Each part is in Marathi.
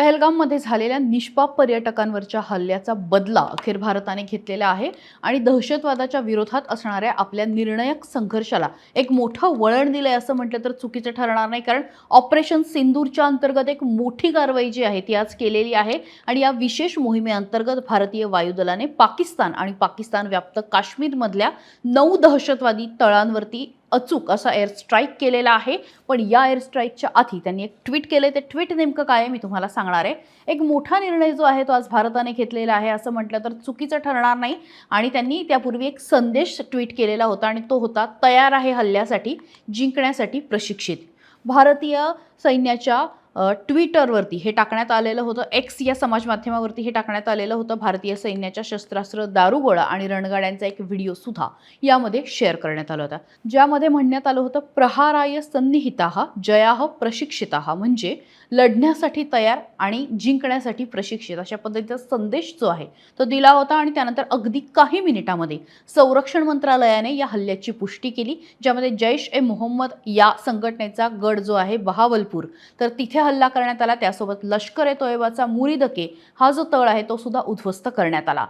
पहलगाममध्ये झालेल्या निष्पाप पर्यटकांवरच्या हल्ल्याचा बदला अखेर भारताने घेतलेला आहे आणि दहशतवादाच्या विरोधात असणाऱ्या आपल्या निर्णायक संघर्षाला एक मोठं वळण दिलंय असं म्हटलं तर चुकीचं ठरणार नाही कारण ऑपरेशन सिंदूरच्या अंतर्गत एक मोठी कारवाई जी आहे ती आज केलेली आहे आणि या विशेष मोहिमेअंतर्गत भारतीय वायुदलाने पाकिस्तान आणि पाकिस्तान व्याप्त काश्मीरमधल्या नऊ दहशतवादी तळांवरती अचूक असा एअर स्ट्राईक केलेला आहे. पण या एअर स्ट्राईकच्या आधी त्यांनी एक ट्विट केलं ते ट्विट नेमकं काय मी तुम्हाला सांगणार आहे. एक मोठा निर्णय जो आहे तो आज भारताने घेतलेला आहे. असं म्हटलं तर चुकीचं ठरणार नाही. आणि त्यांनी त्यापूर्वी एक संदेश ट्विट केलेला होता आणि तो होता तयार आहे हल्ल्यासाठी जिंकण्यासाठी प्रशिक्षित. भारतीय सैन्याच्या ट्विटरवरती हे टाकण्यात आलेलं होतं. एक्स या समाज माध्यमावरती हे टाकण्यात आलेलं होतं. भारतीय सैन्याच्या शस्त्रास्त्र दारुगोळा आणि रणगाड्यांचा एक व्हिडिओ सुद्धा यामध्ये शेअर करण्यात आला होता. ज्यामध्ये म्हणण्यात आलं होतं प्रहाराय सन्निहिताः जयाह प्रशिक्षिताः. म्हणजे लढण्यासाठी तयार आणि जिंकण्यासाठी प्रशिक्षित अशा पद्धतीचा संदेश जो आहे तो दिला होता आणि त्यानंतर अगदी काही मिनिटामध्ये संरक्षण मंत्रालयाने या हल्ल्याची पुष्टी केली ज्यामध्ये जैश ए मोहम्मद या संघटनेचा गड जो आहे बहावलपूर तर तिथे हल्ला करण्यात आला. त्यासोबत लष्कर ए तोयबाचा मुरिदके हा जो तळ आहे तो सुद्धा उद्ध्वस्त करण्यात आला.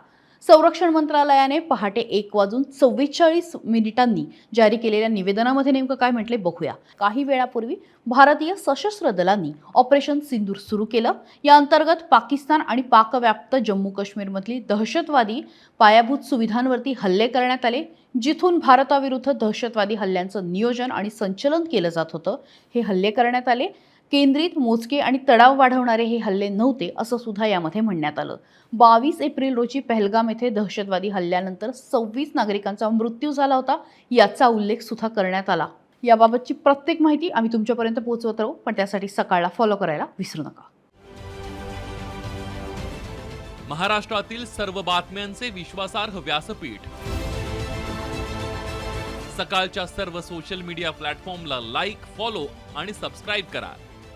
संरक्षण मंत्रालयाने पहाटे एक वाजून चव्वेचाळीस मिनिटांनी जारी केलेल्या निवेदनामध्ये नेमकं काय म्हटले बघूया. काही वेळापूर्वी भारतीय सशस्त्र दलांनी ऑपरेशन सिंदूर सुरू केलं. या अंतर्गत पाकिस्तान आणि पाकव्याप्त जम्मू काश्मीरमधली दहशतवादी पायाभूत सुविधांवरती हल्ले करण्यात आले. जिथून भारताविरुद्ध दहशतवादी हल्ल्यांचं नियोजन आणि संचलन केलं जात होतं हे हल्ले करण्यात आले. केंद्रित मोजके आणि तडाव वाढवणारे हे हल्ले नव्हते असं सुद्धा यामध्ये म्हणण्यात आलं. बावीस एप्रिल रोजी पहलगाम येथे दहशतवादी हल्ल्यानंतर सव्वीस नागरिकांचा मृत्यू झाला होता याचा उल्लेख सुद्धा करण्यात आला. याबाबतची प्रत्येक माहिती आम्ही तुमच्यापर्यंत पोहोचवत राहू पण त्यासाठी सकाळला फॉलो करायला विसरू नका. महाराष्ट्रातील सर्व बातम्यांचे विश्वासार्ह व्यासपीठ. सकाळच्या सर्व सोशल मीडिया प्लॅटफॉर्मला लाईक फॉलो आणि सबस्क्राईब करा.